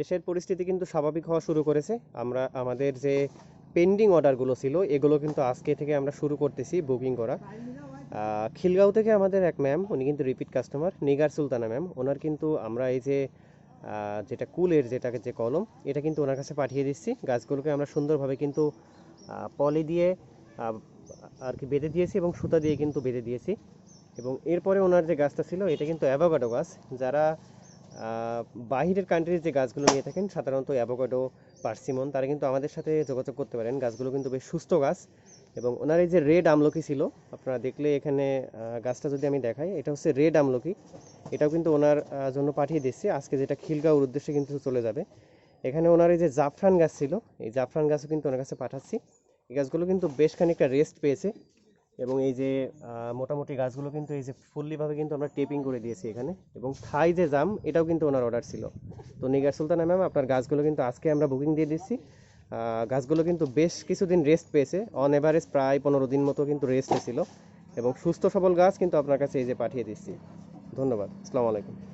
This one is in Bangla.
দেশের পরিস্থিতি কিন্তু স্বাভাবিক হওয়া শুরু করেছে। আমরা, আমাদের যে পেন্ডিং অর্ডারগুলো ছিল, এগুলো কিন্তু আজকে থেকে আমরা শুরু করতেছি বুকিং করা। খিলগাঁও থেকে আমাদের এক ম্যাম উনি কিন্তু repeat customer Nigar Sultana ma'am ওনার কিন্তু আমরা এই যে যেটা কুলের যেটাকে যে কলম, এটা কিন্তু ওনার কাছে পাঠিয়ে দিচ্ছি। গাছগুলোকে আমরা সুন্দরভাবে কিন্তু পলি দিয়ে আর কি বেঁধে দিয়েছি এবং সুতা দিয়ে কিন্তু বেঁধে দিয়েছি। এবং এরপরে ওনার যে গাছটা ছিল, এটা কিন্তু অ্যাভোকাডো গাছ। যারা বাহিরের কান্ট্রির যে গাছগুলো নিয়ে থাকেন, সাধারণত অ্যাভোকাডো পার্সিমন তারা কিন্তু আমাদের সাথে যোগাযোগ করতে পারেন। গাছগুলো কিন্তু বেশ সুস্থ গাছ এবং ওনার এই যে রেড আমলকি ছিল, আপনারা দেখলে এখানে গাছটা যদি আমি দেখাই, এটা হচ্ছে রেড আমলকি। এটাও কিন্তু ওনার জন্য পাঠিয়ে দিচ্ছি আজকে যেটা খিলগাঁওর উদ্দেশ্যে কিন্তু চলে যাবে। এখানে ওনার এই যে জাফরান গাছ ছিল, এই জাফরান গাছও কিন্তু ওনার কাছে পাঠাচ্ছি। এই গাছগুলো কিন্তু বেশ খানিকটা রেস্ট পেয়েছে। এবং এই যে মোটামুটি গাছগুলো কিন্তু এই যে ফুললিভাবে কিন্তু আমরা টেপিং করে দিয়েছি এখানে। এবং থাই যে জাম, এটাও কিন্তু ওনার অর্ডার ছিল। তো নিগার সুলতানা ম্যাম, আপনার গাছগুলো কিন্তু আজকে আমরা বুকিং দিয়ে দিচ্ছি। গাছগুলো কিন্তু বেশ কিছুদিন রেস্ট পেয়েছে। অন এভারেজ প্রায় পনেরো দিন মতো কিন্তু রেস্টে ছিল। এবং সুস্থ সবল গাছ কিন্তু আপনার কাছে এই যে পাঠিয়ে দিচ্ছি। ধন্যবাদ। আসসালামু আলাইকুম।